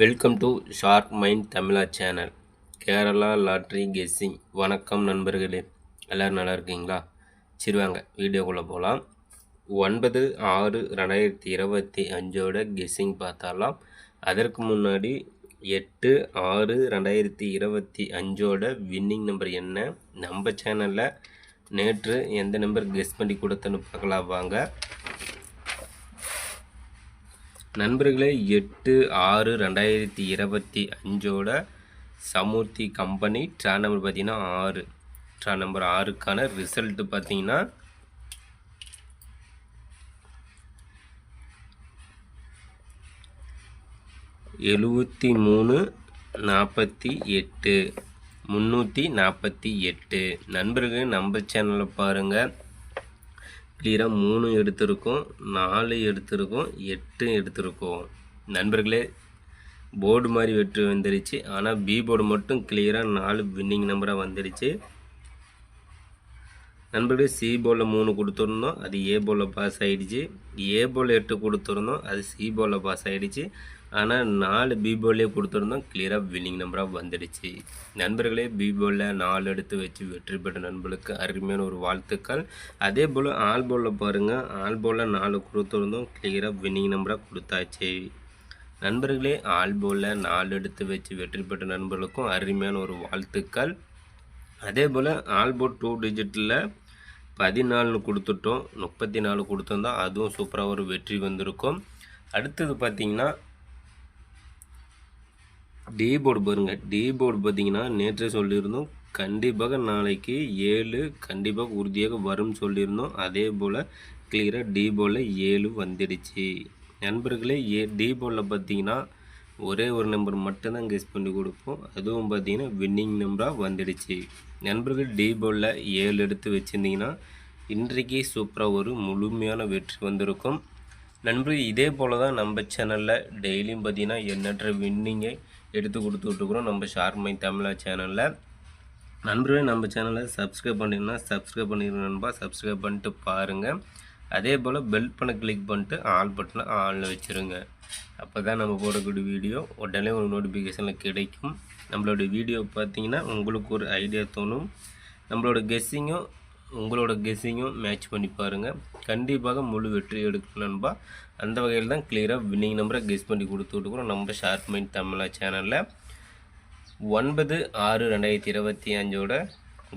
Welcome to shark mind Tamizha channel Kerala lottery guessing வணக்கம் நண்பர்களே. எல்லோரும் நல்லா இருக்கீங்களா? சரி வாங்க வீடியோக்குள்ளே போகலாம் ஒன்பது ஆறு ரெண்டாயிரத்தி இருபத்தி அஞ்சோட கெஸ்ஸிங் பார்த்தாலாம். அதற்கு முன்னாடி எட்டு ஆறு ரெண்டாயிரத்தி இருபத்தி அஞ்சோட வின்னிங் நம்பர் என்ன? நம்ம சேனலில் நேற்று எந்த நம்பர் கெஸ் பண்ணி கொடுத்தன்னு பார்க்கலாம் வாங்க. நண்பர்களே எட்டு ஆறு ரெண்டாயிரத்தி இருபத்தி அஞ்சோட சமூர்த்தி கம்பெனி ட்ரா நம்பர் பார்த்தீங்கன்னா ஆறு. ட்ரா நம்பர் ஆறுக்கான ரிசல்ட்டு பார்த்தீங்கன்னா எழுபத்தி மூணு நாற்பத்தி எட்டு முந்நூற்றி நாற்பத்தி எட்டு. நண்பர்கள் நம்ம சேனலை பாருங்கள் கிளியராக மூணு எடுத்திருக்கோம் நாலு எடுத்திருக்கோம் எட்டு எடுத்திருக்கோம். நண்பர்களே போர்டு மாதிரி வெற்றி வந்துடுச்சு ஆனால் பி போர்டு மட்டும் கிளியராக நாலு வின்னிங் நம்பராக வந்துடுச்சு நண்பர்களே சி போலில் மூணு கொடுத்துருந்தோம் அது ஏ போலில் பாஸ் ஆகிடுச்சு ஏ போல் எட்டு கொடுத்துருந்தோம் அது சி போலில் பாஸ் ஆகிடுச்சு ஆனால் நாலு பி கொடுத்துருந்தோம். கிளியராக வின்னிங் நம்பராக வந்துடுச்சு. நண்பர்களே பிபோலில் நாலு எடுத்து வச்சு வெற்றி பெற்ற நண்பர்களுக்கு அருமையான ஒரு வாழ்த்துக்கள். அதே போல் ஆல் போலில் பாருங்கள் ஆல் போலில் நாலு கொடுத்துருந்தோம். கிளியராக வின்னிங் நம்பராக கொடுத்தாச்சு. நண்பர்களே ஆல் போலில் நாலு எடுத்து வச்சு வெற்றி பெற்ற நண்பர்களுக்கும் அருமையான ஒரு வாழ்த்துக்கள். அதே போல் ஆல்போர்ட் டூ டிஜிட்டில் பதினாலு கொடுத்துட்டோம். முப்பத்தி நாலு கொடுத்துருந்தோம் அதுவும் சூப்பராக ஒரு வெற்றி வந்திருக்கும். அடுத்தது பார்த்திங்கன்னா டி போர்டு பாருங்கள் டி போர்டு பார்த்தீங்கன்னா நேற்றே சொல்லியிருந்தோம். கண்டிப்பாக நாளைக்கு ஏழு கண்டிப்பாக உறுதியாக வரும்னு சொல்லியிருந்தோம். அதே போல் கிளியராக டி போர்டில் ஏழு வந்துடுச்சு. நண்பர்களே ஏ டி போர்டில் பார்த்தீங்கன்னா ஒரே ஒரு நம்பர் மட்டும்தான் கெஸ் பண்ணி கொடுப்போம். அதுவும் பார்த்தீங்கன்னா வின்னிங் நம்பராக வந்துடுச்சு. நண்பர்கள் டி போர்டில் ஏழு எடுத்து வச்சுருந்தீங்கன்னா இன்றைக்கே சூப்பராக ஒரு முழுமையான வெற்றி வந்திருக்கும். நண்பர்கள் இதே போல் தான் நம்ம சேனலில் டெய்லியும் பார்த்தீங்கன்னா எண்ணற்ற வின்னிங்கை எடுத்து கொடுத்துட்ருக்குறோம் நம்ம ஷார்ப் மை தமிழா சேனலில் நண்பர்களே நம்ம சேனலை சப்ஸ்கிரைப் பண்ணிங்கன்னா சப்ஸ்கிரைப் பண்ணிடுங்க நண்பா. சப்ஸ்கிரைப் பண்ணிட்டு பாருங்கள் அதே போல் பெல் பண்ண கிளிக் பண்ணிட்டு ஆல் பட்டனை ஆனில் வச்சுருங்க. அப்போ தான் நம்ம போடக்கூடிய வீடியோ உடனே ஒரு நோட்டிஃபிகேஷனில் கிடைக்கும். நம்மளோட வீடியோ பார்த்தீங்கன்னா உங்களுக்கு ஒரு ஐடியா தோணும். நம்மளோட கெஸ்ஸிங்கும் உங்களோட கெஸ்ஸிங்கும் மேட்ச் பண்ணி பாருங்கள் கண்டிப்பாக முழு வெற்றி எடுக்கணும்பா அந்த வகையில் தான் கிளியராக வின்னிங் நம்பரை கெஸ் பண்ணி கொடுத்துட்ருக்குறோம் நம்ம ஷார்ப் மைண்ட் தமிழா சேனலில் ஒன்பது ஆறு ரெண்டாயிரத்தி இருபத்தி அஞ்சோட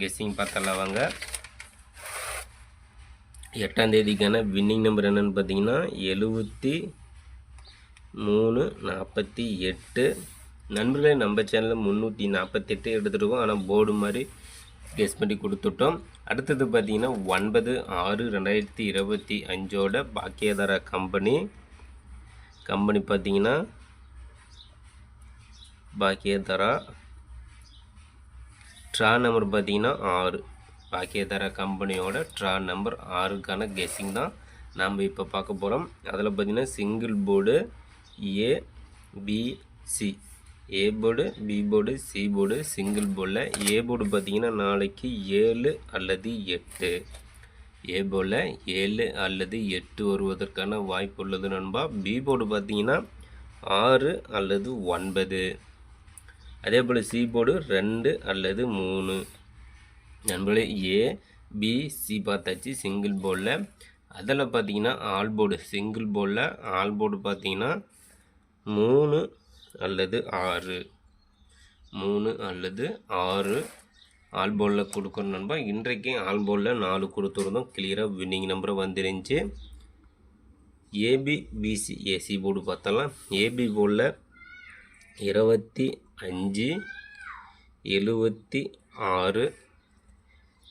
கெஸ்ஸிங் பார்த்தலாம் வாங்க. எட்டாம் தேதிக்கான வின்னிங் நம்பர் என்னென்னு பார்த்தீங்கன்னா எழுபத்தி மூணு நாற்பத்தி எட்டு. நண்பர்களே நம்ம சேனலில் முந்நூற்றி நாற்பத்தெட்டு எடுத்துருக்கோம். ஆனால் போர்டு மாதிரி கெஸ் பண்ணி கொடுத்துட்டோம். அடுத்தது பார்த்திங்கன்னா ஒன்பது ஆறு ரெண்டாயிரத்தி இருபத்தி அஞ்சோட பாக்கியதாரா கம்பெனி கம்பெனி பார்த்திங்கன்னா பாக்கியதாரா. ட்ரா நம்பர் பார்த்திங்கன்னா ஆறு. பாக்கியதாரா கம்பெனியோட ட்ரா நம்பர் ஆறுக்கான கெஸ்ஸிங் தான் நாம் இப்போ பார்க்க போகிறோம் அதில் பார்த்திங்கன்னா single board A A board B board C board single போர்டில் ஏ போர்டு பார்த்திங்கன்னா நாளைக்கு ஏழு அல்லது எட்டு. ஏ போர்டில் ஏழு அல்லது எட்டு வருவதற்கான வாய்ப்பு உள்ளது நண்பா. பி போர்டு பார்த்திங்கன்னா ஆறு அல்லது ஒன்பது. அதே போல் சி போர்டு ரெண்டு அல்லது மூணு. நண்பர்களே ஏ பி சி பார்த்தாச்சு சிங்கிள் போர்டில் அதில் பார்த்தீங்கன்னா ஆல் போர்டு சிங்கிள் போர்டில் ஆல் போர்டு பார்த்தீங்கன்னா மூணு அல்லது ஆறு. மூணு அல்லது ஆறு. ஆல் போலில் நண்பா. இன்றைக்கு ஆல் போலில் நாலு கொடுத்துருந்தோம். கிளியராக வின்னிங் நம்பரை வந்துருந்துச்சு. ஏபிபிசி ஏசி போர்டு பார்த்தலாம் ஏபி போர்டில் இருபத்தி அஞ்சு எழுபத்தி ஆறு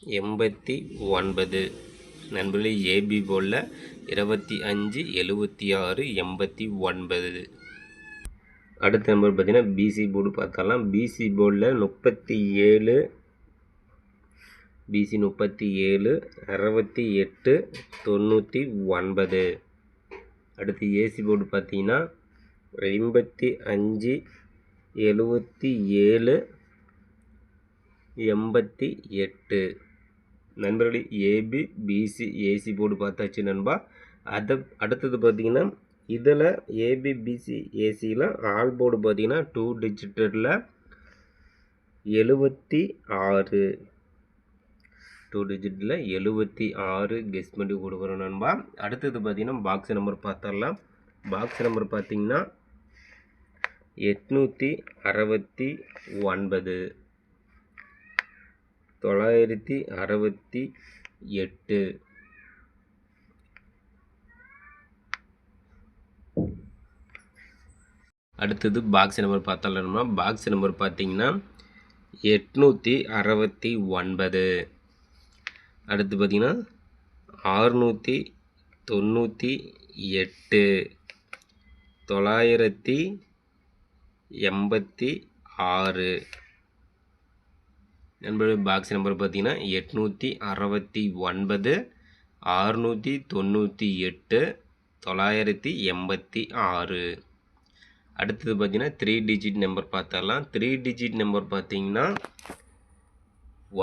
எண்பத்தி ஒன்பது. நண்பர்களே ஏபி போர்டில் இருபத்தி அஞ்சு எழுபத்தி ஆறு எண்பத்தி ஒன்பது. அடுத்த நம்பர் பார்த்திங்கன்னா பிசி போர்டு பார்த்தாலாம் பிசி போர்டில் முப்பத்தி ஏழு பிசி முப்பத்தி ஏழு அறுபத்தி எட்டு தொண்ணூற்றி ஒன்பது. அடுத்து ஏசி போர்டு பார்த்தீங்கன்னா எண்பத்தி அஞ்சு எழுபத்தி ஏழு எண்பத்தி எட்டு. நண்பர்களே ஏபி பிசி ஏசி போர்டு பார்த்தாச்சு நண்பா. அதை அடுத்தது பார்த்திங்கன்னா இதில் ஏபிபிசி ஏசியில் ஆல் போர்டு பார்த்தீங்கன்னா டூ டிஜிட்டலில் எழுபத்தி ஆறு. டூ டிஜிட்டில் எழுபத்தி ஆறு கெஸ் பண்ணி கொடுக்குறோம் நண்பா. அடுத்தது பார்த்தீங்கன்னா பாக்ஸ் நம்பர் பார்த்தரலாம் பாக்ஸ் நம்பர் பார்த்தீங்கன்னா எட்நூற்றி அறுபத்தி ஒன்பது. தொள்ளாயிரத்தி அறுபத்தி எட்டு. அடுத்தது பாக்ஸ் நம்பர் பார்த்தோம்னா பாக்ஸ் நம்பர் பார்த்தீங்கன்னா எட்நூற்றி அறுபத்தி ஒன்பது. அடுத்து பார்த்தீங்கன்னா ஆறுநூற்றி தொண்ணூற்றி எட்டு. தொள்ளாயிரத்தி எண்பத்தி ஆறு. நண்பர்கள் பாக்ஸ் நம்பர் பார்த்தீங்கன்னா எட்நூற்றி அறுபத்தி ஒன்பது ஆறுநூற்றி தொண்ணூற்றி எட்டு தொள்ளாயிரத்தி எண்பத்தி ஆறு. அடுத்தது பார்த்தீங்கன்னா த்ரீ டிஜிட் நம்பர் பார்த்தரலாம் த்ரீ டிஜிட் நம்பர் பார்த்தீங்கன்னா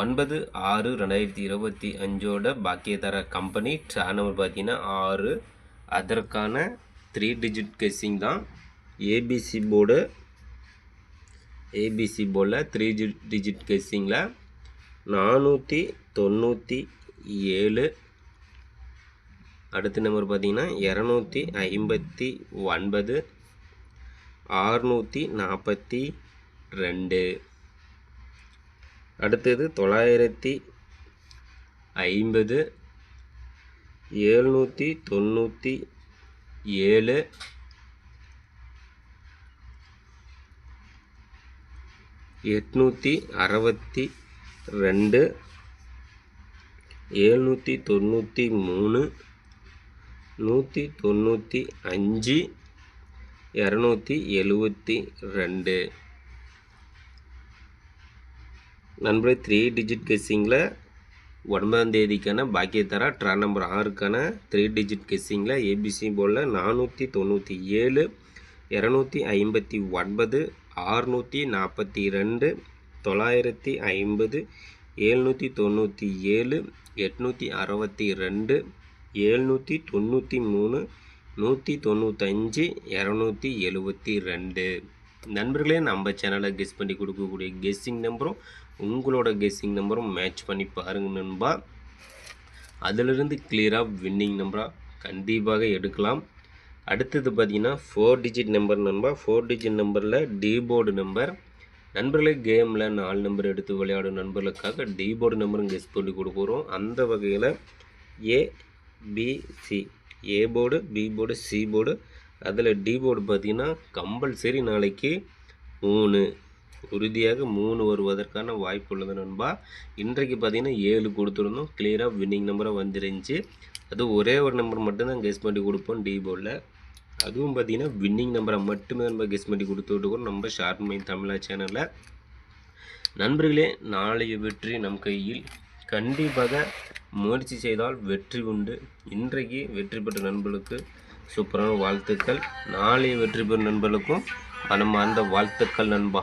ஒன்பது ஆறு ரெண்டாயிரத்தி இருபத்தி அஞ்சோட பாக்கியதார கம்பெனி ட்ரா நம்பர் பார்த்தீங்கன்னா ஆறு. அதற்கான த்ரீ டிஜிட் கெஸ்ஸிங் தான் ஏபிசி போர்டு ஏபிசி போர்டில் த்ரீ டிஜிட் கெஸ்ஸிங்கில் நானூற்றி தொண்ணூற்றி ஏழு. அடுத்த நம்பர் பார்த்தீங்கன்னா இரநூத்தி ஐம்பத்தி ஒன்பது. ஆறுநூற்றி நாற்பத்தி ரெண்டு. அடுத்தது தொள்ளாயிரத்தி ஐம்பது ஏழ்நூற்றி தொண்ணூற்றி ஏழு. எட்நூற்றி அறுபத்தி ரெண்டு. ஏழ்நூற்றி தொண்ணூற்றி மூணு. நூற்றி தொண்ணூற்றி அஞ்சு. இரநூத்தி எழுவத்தி ரெண்டு. நண்பர்களே த்ரீ டிஜிட் கெஸ்ஸிங்கில் ஒன்பதாம் தேதிக்கான பாக்கியத்தரா ட்ரா நம்பர் ஆறுக்கான த்ரீ டிஜிட் கெஸ்ஸிங்கில் ஏபிசி போலில் நானூற்றி தொண்ணூற்றி ஏழு இரநூத்தி ஐம்பத்தி ஒன்பது ஆறுநூற்றி நாற்பத்தி ரெண்டு தொள்ளாயிரத்தி ஐம்பது ஏழ்நூற்றி தொண்ணூற்றி ஏழு எட்நூற்றி அறுபத்தி ரெண்டு ஏழ்நூற்றி தொண்ணூற்றி மூணு நூற்றி தொண்ணூத்தஞ்சு இரநூத்தி எழுபத்தி ரெண்டு. நண்பர்களே நம்ம சேனலை கெஸ் பண்ணி கொடுக்கக்கூடிய கெஸ்ஸிங் நம்பரும் உங்களோட கெஸ்ஸிங் நம்பரும் மேட்ச் பண்ணி பாருங்க நண்பா. அதிலிருந்து கிளியராக வின்னிங் நம்பராக கண்டிப்பாக எடுக்கலாம். அடுத்தது பார்த்திங்கன்னா ஃபோர் டிஜிட் நம்பர் நண்பா. ஃபோர் டிஜிட் நம்பரில் டீபோர்டு நம்பர் நண்பர்களே கேமில் நாலு நம்பர் எடுத்து விளையாடும் நண்பர்களுக்காக டீபோர்டு நம்பரும் கெஸ் பண்ணி கொடுக்குறோம் அந்த வகையில் ABC A board B board C board அதில் டி போர்டு பார்த்தீங்கன்னா கம்பல்சரி நாளைக்கு மூணு. உறுதியாக மூணு வருவதற்கான வாய்ப்பு உள்ளது நண்பா. இன்றைக்கு பார்த்தீங்கன்னா ஏழு கொடுத்துருந்தோம். கிளியராக வின்னிங் நம்பராக வந்துருந்துச்சு. அது ஒரே ஒரு நம்பர் மட்டும்தான் கெஸ் பண்ணி கொடுப்போம் டி போர்டில் அதுவும் பார்த்தீங்கன்னா வின்னிங் நம்பரை மட்டுமே நம்ம கெஸ் பண்ணி கொடுத்துட்ருக்கோம் நம்ம ஷார்ட் மைன் தமிழா சேனலில் நண்பர்களே நாளைய வெற்றி நம் கையில். கண்டிப்பாக முயற்சி செய்தால் வெற்றி உண்டு. இன்றைக்கு வெற்றி பெற்ற நண்பர்களுக்கு சூப்பரான வாழ்த்துக்கள். நாளைய வெற்றி பெறும் நண்பர்களுக்கும் மனமார்ந்த வாழ்த்துக்கள் நண்பா.